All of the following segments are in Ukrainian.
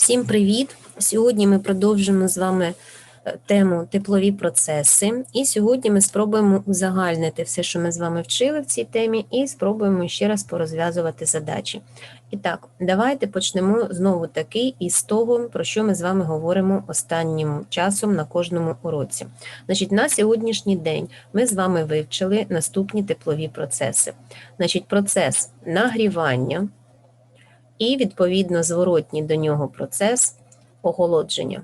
Всім привіт! Сьогодні ми продовжимо з вами е, тему теплові процеси. І сьогодні ми спробуємо узагальнити все, що ми з вами вчили в цій темі, і спробуємо ще раз порозв'язувати задачі. І так, давайте почнемо знову таки із того, про що ми з вами говоримо останнім часом на кожному уроці. Значить, на сьогоднішній день ми з вами вивчили наступні теплові процеси. Значить, процес нагрівання і, відповідно, зворотній до нього процес охолодження.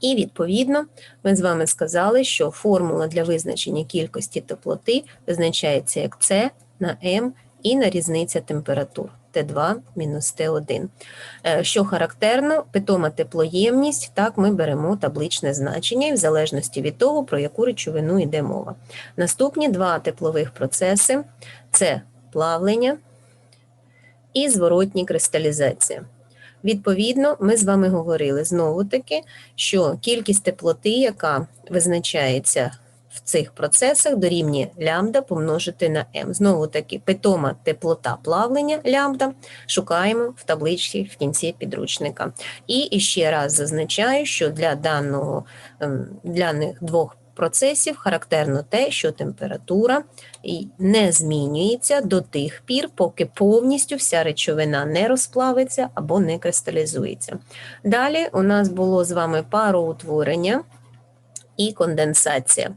І, відповідно, ми з вами сказали, що формула для визначення кількості теплоти визначається як С на М і на різниця температур Т2 мінус Т1. Е, Що характерно, питома теплоємність, так ми беремо табличне значення, і в залежності від того, про яку речовину йде мова. Наступні два теплових процеси це плавлення і зворотні кристалізація. Відповідно, ми з вами говорили знову таки, що кількість теплоти, яка визначається в цих процесах, дорівнює лямбда помножити на m. Знову таки, питома теплота плавлення лямбда шукаємо в табличці в кінці підручника. І ще раз зазначаю, що для даного ем, для них двох процесів характерно те, що температура не змінюється до тих пір, поки повністю вся речовина не розплавиться або не кристалізується. Далі у нас було з вами пароутворення і конденсація.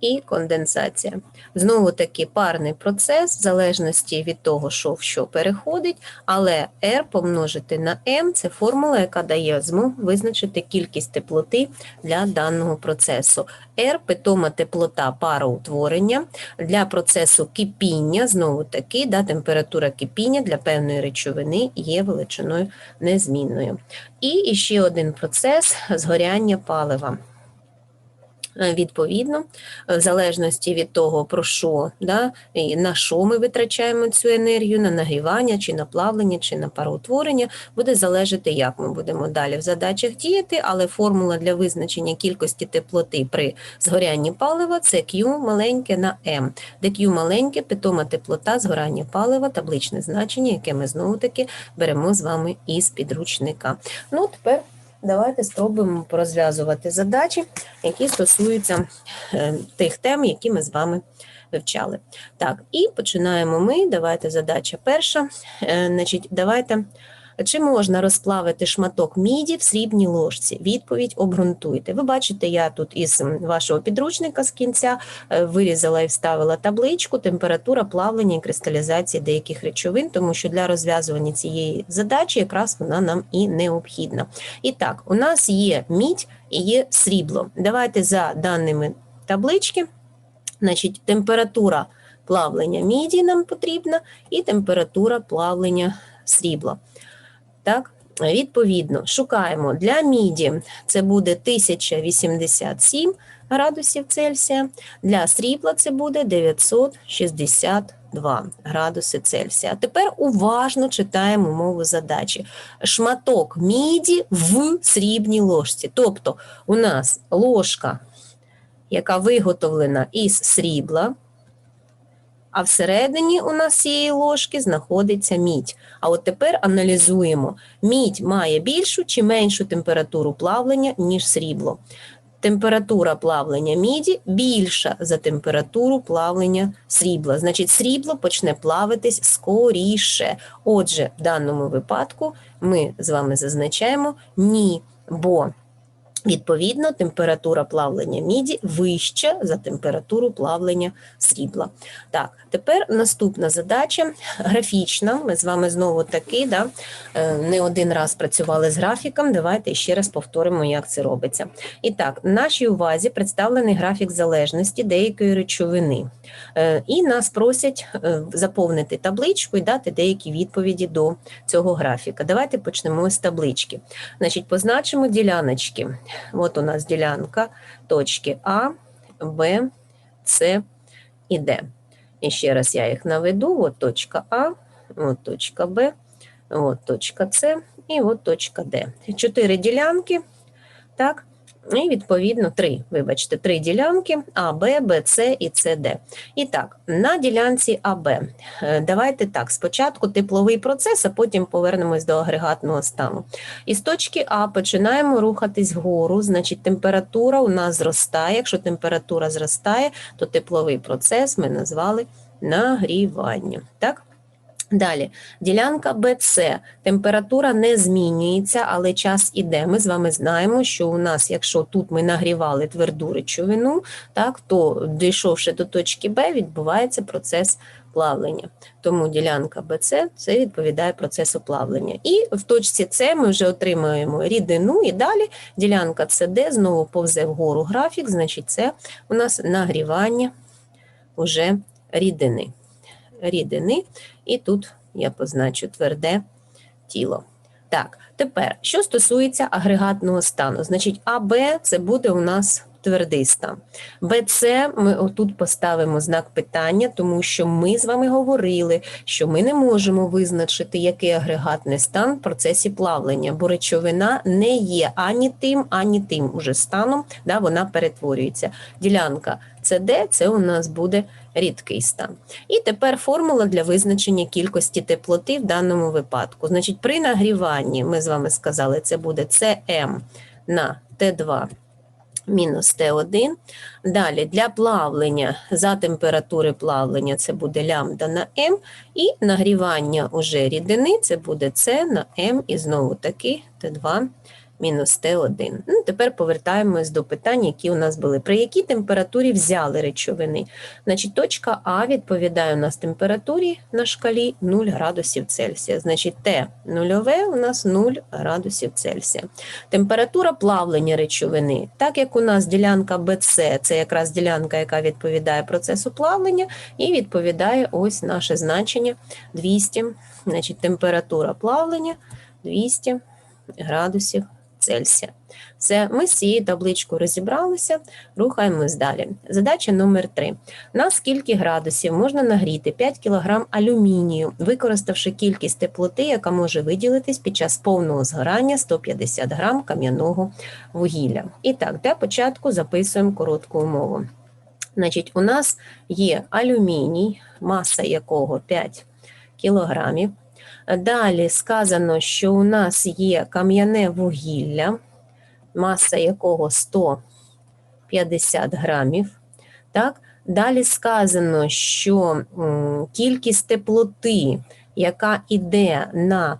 І конденсація. Знову таки парний процес, в залежності від того, що в що переходить, але R помножити на M це формула, яка дає змогу визначити кількість теплоти для даного процесу. R – питома теплота пароутворення для процесу кипіння, знову таки, да, температура кипіння для певної речовини є величиною незмінною. І ще один процес згоряння палива. Е, Відповідно, в залежності від того, про що, да, і на що ми витрачаємо цю енергію, на нагрівання, чи на плавлення, чи на пароутворення, буде залежати, як ми будемо далі в задачах діяти, але формула для визначення кількості теплоти при згорянні палива це Q маленьке на M, де Q маленьке, питома теплота згорання палива, табличне значення, яке ми знову-таки беремо з вами із підручника. Ну, тепер Давайте спробуємо порозв'язувати задачі, які стосуються е, тих тем, які ми з вами вивчали. Так, і починаємо ми. Давайте задача перша. Е, Значить, давайте. Чи можна розплавити шматок міді в срібній ложці? Відповідь обґрунтуйте. Ви бачите, я тут із вашого підручника з кінця е, вирізала і вставила табличку, температура плавлення і кристалізації деяких речовин, тому що для розв'язування цієї задачі якраз вона нам і необхідна. І так, у нас є мідь і є срібло. Давайте за даними таблички, значить, температура плавлення міді нам потрібна, і температура плавлення срібла. Так, відповідно, шукаємо для міді це буде 1087 градусів Цельсія, для срібла це буде 962 градуси Цельсія. Тепер уважно читаємо мову задачі. Шматок міді в срібній ложці. Тобто у нас ложка, яка виготовлена із срібла, а всередині у нас цієї ложки знаходиться мідь. А от тепер аналізуємо, мідь має більшу чи меншу температуру плавлення, ніж срібло. Температура плавлення міді більша за температуру плавлення срібла. Значить, срібло почне плавитись скоріше. Отже, в даному випадку ми з вами зазначаємо ні, бо Відповідно, температура плавлення міді вища за температуру плавлення срібла. Так, тепер наступна задача графічна. Ми з вами знову таки да, е, не один раз працювали з графіком. Давайте ще раз повторимо, як це робиться. І так, нашій увазі представлений графік залежності деякої речовини. Е, І нас просять е, заповнити табличку і дати деякі відповіді до цього графіка. Давайте почнемо з таблички. Значить, позначимо діляночки. Вот у нас ділянка точки А, Б, С і Д. І ще раз я їх наведу. От точка А, от точка Б, от точка С і от точка Д. Чотири ділянки. Так, І відповідно три, вибачте, три ділянки А, Б, Б, С і С, Д. І так, на ділянці АБ. е, Давайте так, спочатку тепловий процес, а потім повернемось до агрегатного стану. Із точки А починаємо рухатись вгору, значить температура у нас зростає. Якщо температура зростає, то тепловий процес ми назвали нагрівання. Так? Далі, ділянка БЦ. Температура не змінюється, але час іде. Ми з вами знаємо, що у нас, якщо тут ми нагрівали тверду речовину, так, то дійшовши до точки Б, відбувається процес плавлення. Тому ділянка БЦ це відповідає процесу плавлення. І в точці С ми вже отримуємо рідину, і далі ділянка СД знову повзе вгору графік, значить, це у нас нагрівання уже рідини. Рідини, і тут я позначу тверде тіло. Так, тепер, що стосується агрегатного стану, значить, АБ це буде у нас твердий стан. БЦ ми отут поставимо знак питання, тому що ми з вами говорили, що ми не можемо визначити, який агрегатний стан в процесі плавлення, бо речовина не є ані тим, ані тим уже станом, да, вона перетворюється. Ділянка СД це у нас буде рідкий стан. І тепер формула для визначення кількості теплоти в даному випадку. Значить, при нагріванні, ми з вами сказали, це буде Cm на Т2 мінус Т1. Далі для плавлення за температури плавлення це буде лямбда на М, і нагрівання уже рідини це буде С на М і знову таки Т2 мінус Т1. Ну, тепер повертаємось до питань, які у нас були. При якій температурі взяли речовини? Значить, точка А відповідає у нас температурі на шкалі 0 градусів Цельсія. Значить, Т нульове у нас 0 градусів Цельсія. Температура плавлення речовини, так як у нас ділянка БЦ, це якраз ділянка, яка відповідає процесу плавлення, і відповідає ось наше значення 200, значить, температура плавлення 200 градусів Цельсія. Все, ми з цією табличкою розібралися, рухаємось далі. Задача номер 3. На скільки градусів можна нагріти 5 кг алюмінію, використавши кількість теплоти, яка може виділитись під час повного згорання 150 г кам'яного вугілля. І так, для початку записуємо коротку умову. Значить, у нас є алюміній, маса якого 5 кілограмів. Далі сказано, що у нас є кам'яне вугілля, маса якого 150 грамів. Так? Далі сказано, що кількість теплоти, яка йде на,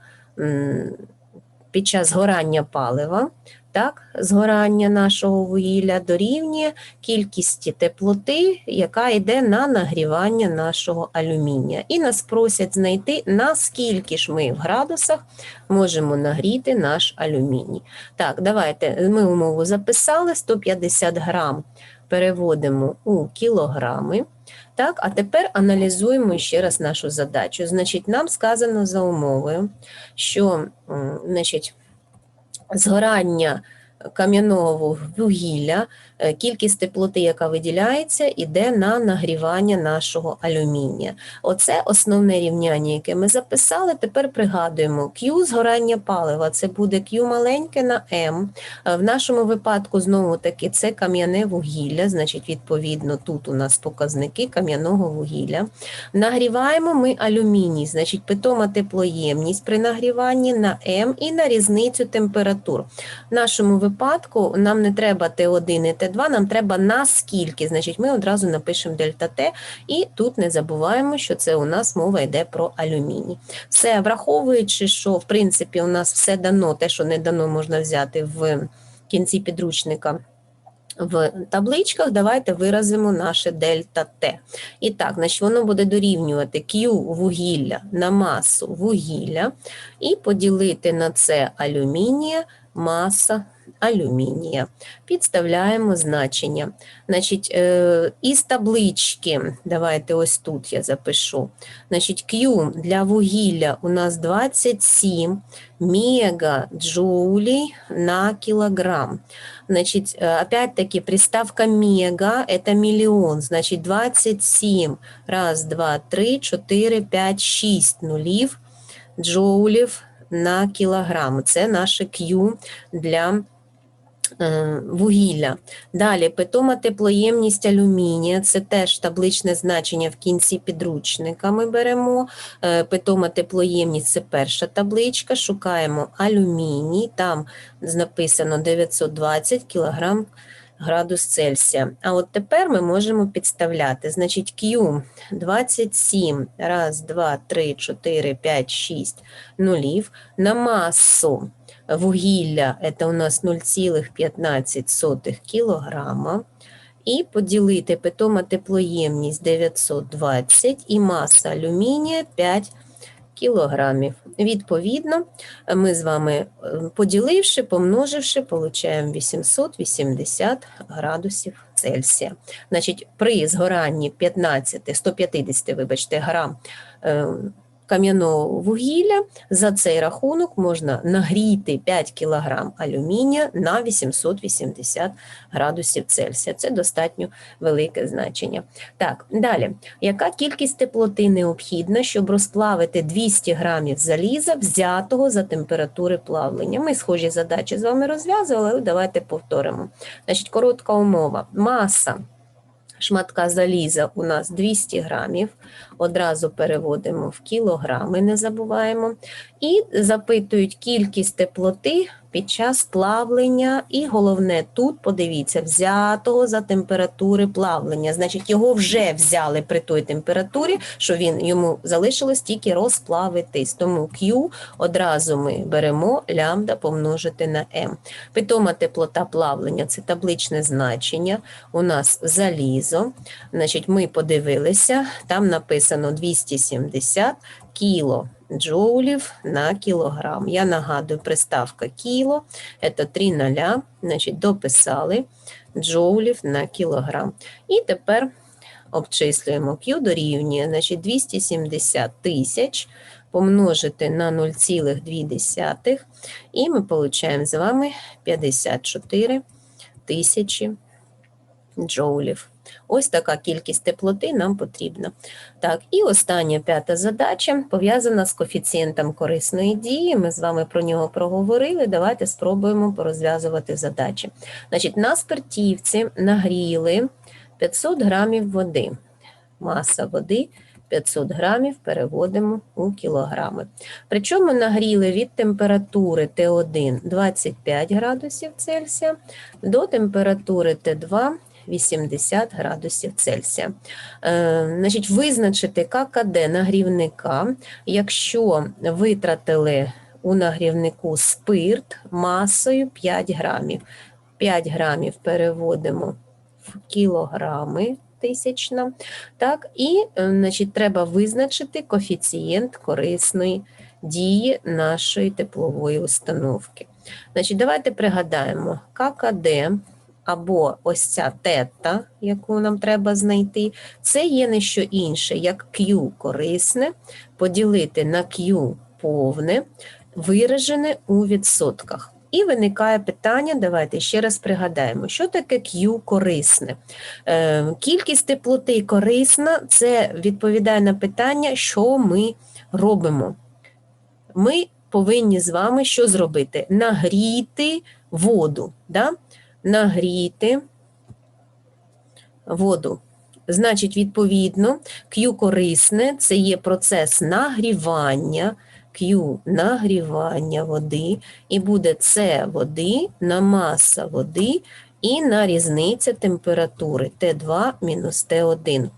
під час згорання палива, так, згорання нашого вугілля дорівнює кількості теплоти, яка йде на нагрівання нашого алюмінія. І нас просять знайти, наскільки ж ми в градусах можемо нагріти наш алюміній. Так, давайте ми умову записали 150 грам. Переводимо у кілограми. Так, а тепер аналізуємо ще раз нашу задачу. Значить, нам сказано за умовою, що значить, згорання кам'яного вугілля, е, кількість теплоти, яка виділяється, іде на нагрівання нашого алюмінія. Оце основне рівняння, яке ми записали. Тепер пригадуємо Q згорання палива. Це буде Q маленьке на M. Е, В нашому випадку знову таки це кам'яне вугілля, значить, відповідно, тут у нас показники кам'яного вугілля. Нагріваємо ми алюміній, значить, питома теплоємність при нагріванні на М і на різницю температур. В нашому випадку нам не треба Т1 і Т2, нам треба наскільки. Значить, ми одразу напишемо дельта Т, і тут не забуваємо, що це у нас мова йде про алюміній. Все, враховуючи, що в принципі у нас все дано, те, що не дано, можна взяти в кінці підручника. В табличках давайте виразимо наше дельта Т. І так, значить, воно буде дорівнювати Q вугілля на масу вугілля і поділити на це алюмінія, маса алюмінія. Підставляємо значення. Значить, е, із таблички, давайте ось тут я запишу. Значить, Q для вугілля у нас 27 мегаджоулей на килограмм. Значит, э, опять-таки приставка мега – это миллион, значит 27, раз, два, три, чотири, п'ять, шість нулів джоулів на кілограм. Це наше Q для е, вугілля. Далі питома теплоємність алюмінія, це теж табличне значення в кінці підручника ми беремо. Е, Питома теплоємність це перша табличка, шукаємо алюміній, там написано 920 кг градус Цельсія. А от тепер ми можемо підставляти. Значить, Q 27, раз, два, три, чотири, п'ять, шість нулів на масу вугілля це у нас 0,15 кілограма. І поділити питома теплоємність 920 і маса алюмінія 5 кілограмів. Відповідно, ми з вами, е, поділивши, помноживши, получаємо 880 градусів Цельсія. Значить, при згоранні 15, 150, вибачте, грам е, кам'яного вугілля за цей рахунок можна нагріти 5 кг алюмінія на 880 градусів Цельсія. Це достатньо велике значення. Так, далі. Яка кількість теплоти необхідна, щоб розплавити 200 грамів заліза, взятого за температури плавлення? Ми схожі задачі з вами розв'язували, але давайте повторимо. Значить, коротка умова. Маса шматка заліза у нас 200 грамів. Одразу переводимо в кілограми, не забуваємо. І запитують кількість теплоти під час плавлення. І головне, тут подивіться, взятого за температури плавлення. Значить, його вже взяли при той температурі, що він йому залишилось тільки розплавитись. Тому Q одразу ми беремо лямбда помножити на m. Питома теплота плавлення це табличне значення. У нас залізо. Значить, ми подивилися, там написано 270 кіло джоулів на кілограм. Я нагадую, приставка кіло, це 3 ноля, значить, дописали джоулів на кілограм. І тепер обчислюємо Q дорівнює, значить, 270 тисяч помножити на 0,2, і ми отримаємо з вами 54 тисячі джоулів. Ось така кількість теплоти нам потрібна. Так, і остання п'ята задача пов'язана з коефіцієнтом корисної дії. Ми з вами про нього проговорили. Давайте спробуємо порозв'язувати задачі. Значить, на спиртівці нагріли 500 грамів води. Маса води 500 грамів переводимо у кілограми. Причому нагріли від температури Т1 25 градусів Цельсія до температури Т2 80 градусів Цельсія. Е, значить, Визначити ККД нагрівника, якщо витратили у нагрівнику спирт масою 5 грамів. 5 грамів переводимо в кілограми тисячна. Так, І е, значить, треба визначити коефіцієнт корисної дії нашої теплової установки. Значить, Давайте пригадаємо, ККД або ось ця тета, яку нам треба знайти, це є не що інше, як Q корисне, поділити на Q повне, виражене у відсотках. І виникає питання, давайте ще раз пригадаємо, що таке Q корисне. Е, Кількість теплоти корисна, це відповідає на питання, що ми робимо. Ми повинні з вами що зробити? Нагріти воду. Да? Нагріти воду. Значить, відповідно, Q корисне це є процес нагрівання, Q нагрівання води, і буде С води на маса води і на різниця температури Т2 мінус Т1.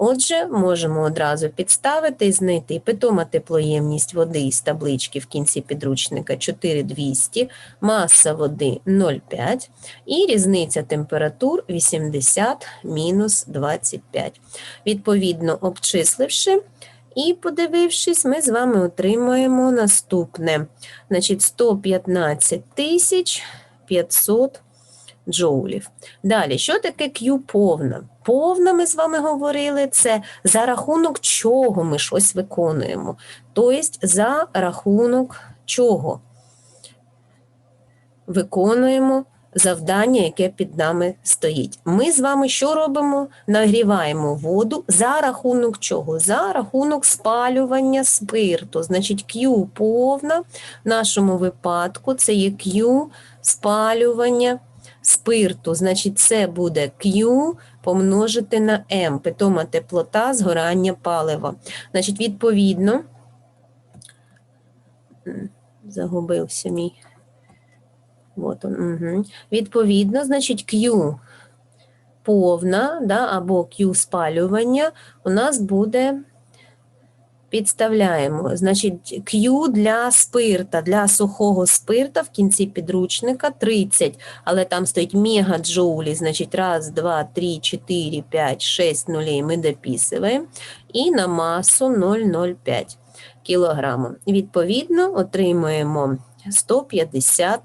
Отже, можемо одразу підставити і знайти питома теплоємність води із таблички в кінці підручника 4200, маса води 0,5 і різниця температур 80 мінус 25. Відповідно, обчисливши і подивившись, ми з вами отримаємо наступне. Значить, 115 тисяч 500 джоулів. Далі, що таке Q повна? Повна, ми з вами говорили, це за рахунок чого ми щось виконуємо. Тобто, за рахунок чого виконуємо завдання, яке під нами стоїть. Ми з вами що робимо? Нагріваємо воду за рахунок чого? За рахунок спалювання спирту. Значить, Q повна в нашому випадку це є Q спалювання спирту, значить це буде Q помножити на M, питома теплота згорання палива. Значить, відповідно, загубився мій. От он, угу. Відповідно, значить, Q повна, да, або Q спалювання у нас буде. Підставляємо, значить, Q для спирта, для сухого спирта в кінці підручника 30, але там стоїть мегаджоулі, значить, раз, два, три, чотири, п'ять, шесть нулей ми дописуємо, і на масу 0,05 кілограма. Відповідно, отримуємо 150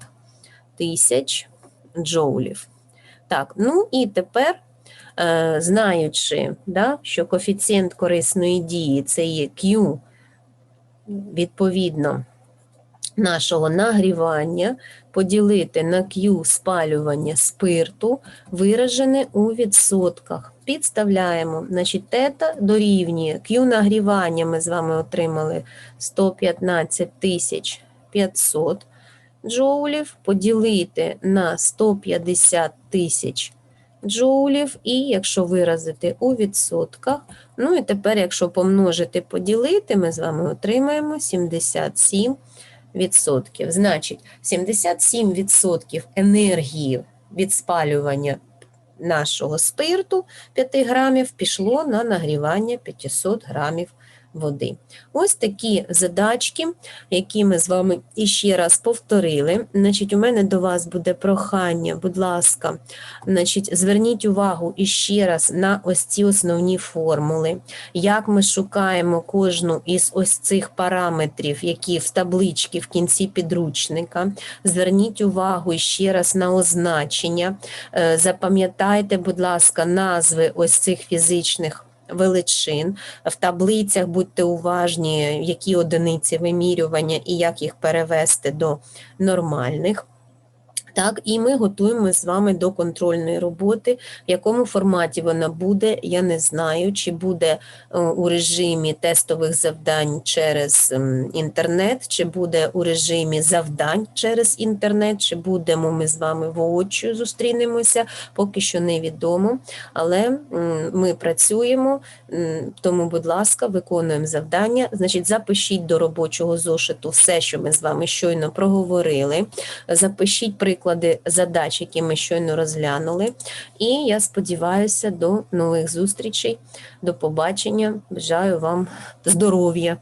тисяч джоулів. Так, ну і тепер знаючи, да, що коефіцієнт корисної дії це є Q, відповідно нашого нагрівання, поділити на Q спалювання спирту, виражене у відсотках. Підставляємо, значить, тета дорівнює Q нагрівання ми з вами отримали 115 500 джоулів, поділити на 150 тисяч джоулів, і якщо виразити у відсотках, ну і тепер, якщо помножити, поділити, ми з вами отримаємо 77 відсотків. Значить, 77 відсотків енергії від спалювання нашого спирту 5 грамів пішло на нагрівання 500 грамів води. Ось такі задачки, які ми з вами іще раз повторили. Значить, у мене до вас буде прохання, будь ласка, значить, зверніть увагу іще раз на ось ці основні формули, як ми шукаємо кожну із ось цих параметрів, які в табличці в кінці підручника. Зверніть увагу ще раз на означення. Е, Запам'ятайте, будь ласка, назви ось цих фізичних величин. В таблицях будьте уважні, які одиниці вимірювання і як їх перевести до нормальних. Так, і ми готуємо з вами до контрольної роботи. В якому форматі вона буде, я не знаю, чи буде е, у режимі тестових завдань через інтернет, чи буде у режимі завдань через інтернет, чи будемо ми з вами воочию зустрінемося, поки що невідомо. Але ми працюємо, тому, будь ласка, виконуємо завдання. Значить, запишіть до робочого зошиту все, що ми з вами щойно проговорили. Запишіть приклади задач, які ми щойно розглянули. І я сподіваюся, до нових зустрічей, до побачення. Бажаю вам здоров'я.